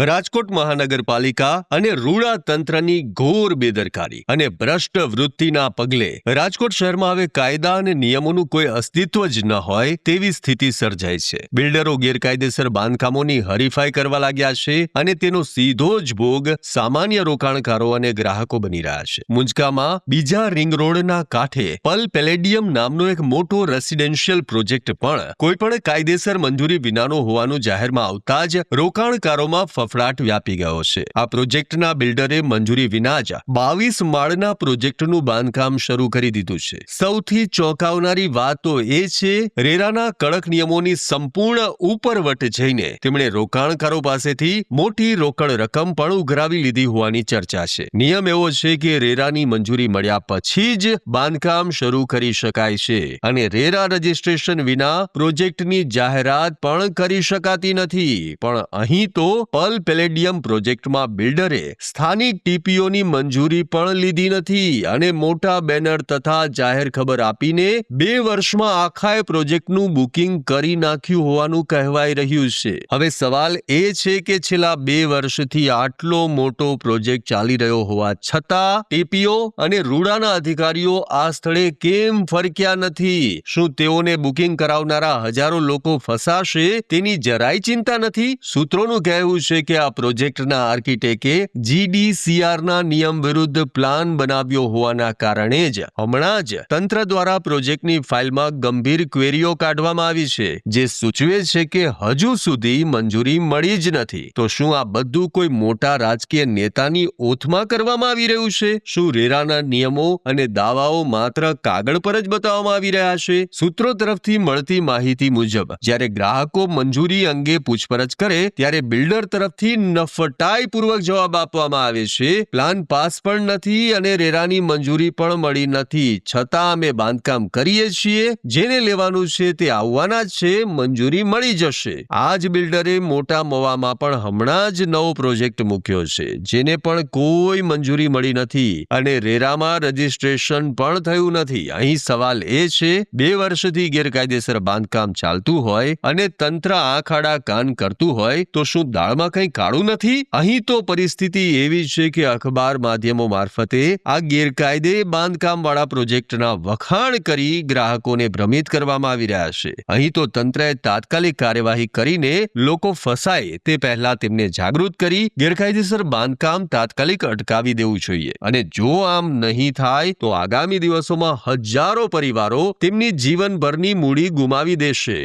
રાજકોટ મહાનગરપાલિકા અને રૂડા તંત્રની ઘોર બેદરકારી અને ભ્રષ્ટ વૃત્તિના પગલે રાજકોટ શહેરમાં હવે કાયદા અને નિયમોનું કોઈ અસ્તિત્વ જ ન હોય તેવી સ્થિતિ સર્જાઈ છે. બિલ્ડરો ગેરકાયદેસર બાંધકામોની હરીફાઈ કરવા લાગ્યા છે અને તેનો સીધો જ ભોગ સામાન્ય રોકાણકારો અને ગ્રાહકો બની રહ્યા છે. મુંજકામાં બીજા રિંગ રોડના કાંઠે પલ પેલેડિયમ નામનો એક મોટો રેસિડેન્શિયલ પ્રોજેક્ટ પણ કોઈપણ કાયદેસર મંજૂરી વિનાનો હોવાનું જાહેરમાં આવતા જ રોકાણકારોમાં ફફડાટ વ્યાપી ગયો છે. આ પ્રોજેક્ટના બિલ્ડરે મંજૂરી વિના જ બાવીસ માળના પ્રોજેક્ટનું બાંધકામ શરૂ કરી દીધું છે. સૌથી ચોંકાવનારી વાત તો એ છે, રેરાના કડક નિયમોની સંપૂર્ણ ઉપરવટ જઈને તેમણે રોકાણકારો પાસેથી મોટી રોકડ રકમ પણ ઉઘરાવી લીધી હોવાની ચર્ચા છે. નિયમ એવો છે કે રેરાની મંજૂરી મળ્યા પછી જ બાંધકામ શરૂ કરી શકાય છે અને રેરા રજિસ્ટ્રેશન વિના પ્રોજેક્ટની જાહેરાત પણ કરી શકાતી નથી. પણ અહીં તો પલ પેલેડિયમ પ્રોજેક્ટમાં બિલ્ડરે સ્થાનિક ટીપીઓની મંજૂરી પણ લીધી નથી અને મોટા બેનર તથા જાહેર ખબર આપીને બે વર્ષમાં આખાય પ્રોજેક્ટનું બુકિંગ કરી નાખ્યું હોવાનું કહેવાઈ રહ્યું છે. હવે સવાલ એ છે કે છેલ્લા બે વર્ષથી આટલો મોટો પ્રોજેક્ટ ચાલી રહ્યો હોવા છતાં ટીપીઓ અને રૂડાના અધિકારીઓ આ સ્થળે કેમ ફરક્યા નથી? શું તેઓને બુકિંગ કરાવનારા હજારો લોકો ફસાશે? તેની જરાય ચિંતા નથી? સૂત્રોનું કહેવું છે કે આ પ્રોજેક્ટના આર્કિટેક્ટે જીડીસીઆરના નિયમ વિરુદ્ધ પ્લાન બનાવ્યો હોવાના કારણે જ હમણાં જ તંત્ર દ્વારા પ્રોજેક્ટની ફાઇલમાં ગંભીર ક્વેરીઓ કાઢવામાં આવી છે, જે સૂચવે છે કે હજુ સુધી મંજૂરી મળી જ નથી. તો શું આ બધું કોઈ મોટા રાજકીય નેતાની ઓથમાં કરવામાં આવી રહ્યું છે? શું રેરાના નિયમો અને દાવાઓ માત્ર કાગળ પર જ બતાવવામાં આવી રહ્યા છે? સૂત્રો તરફથી મળતી માહિતી મુજબ, જ્યારે ગ્રાહકો મંજૂરી અંગે પૂછપરછ કરે, ત્યારે બિલ્ડર તરફથી નફટાઈપૂર્વક જવાબ આપવામાં આવે છે. પ્લાન પાસ પણ નથી અને રેરાની મંજૂરી પણ મળી નથી. છતાં અમે બાંધકામ કરીએ છીએ. જેને લેવાનું છે તે આવવાના છે. મંજૂરી મળી જશે. આ જ બિલ્ડરે મોટા મવામાં પણ હમણાં જ નવો પ્રોજેક્ટ મૂક્યો છે. જેને પણ કોઈ મંજૂરી મળી નથી અને રેરામાં રજીસ્ટ્રેશન પણ થયું નથી. અહીં સવાલ એ છે, બે વર્ષથી ગેરકાયદેસર બાંધકામ ચાલતું હોય અને તંત્ર આંખાડા કાન કરતું હોય તો શું દાળમાં કંઈ કાળું નથી? અહીં તો પરિસ્થિતિ એવી છે કે અખબાર માધ્યમો મારફતે આ ગેરકાયદે બાંધકામવાળા પ્રોજેક્ટના વખાણ કરી ગ્રાહકોને ભ્રમિત કરવામાં આવી રહ્યા છે. અહીં તો તંત્રએ તાત્કાલિક કાર્યવાહી કરીને લોકો ફસાય તે પહેલા તેમને જાગૃત કરી ગેરકાયદેસર બાંધકામ તાત્કાલિક અટકાવી દેવું જોઈએ. અને જો આમ નહીં થાય, તો આગામી દિવસોમાં હજારો પરિવારો તેમની જીવનભરની મૂડી ગુમાવી દેશે.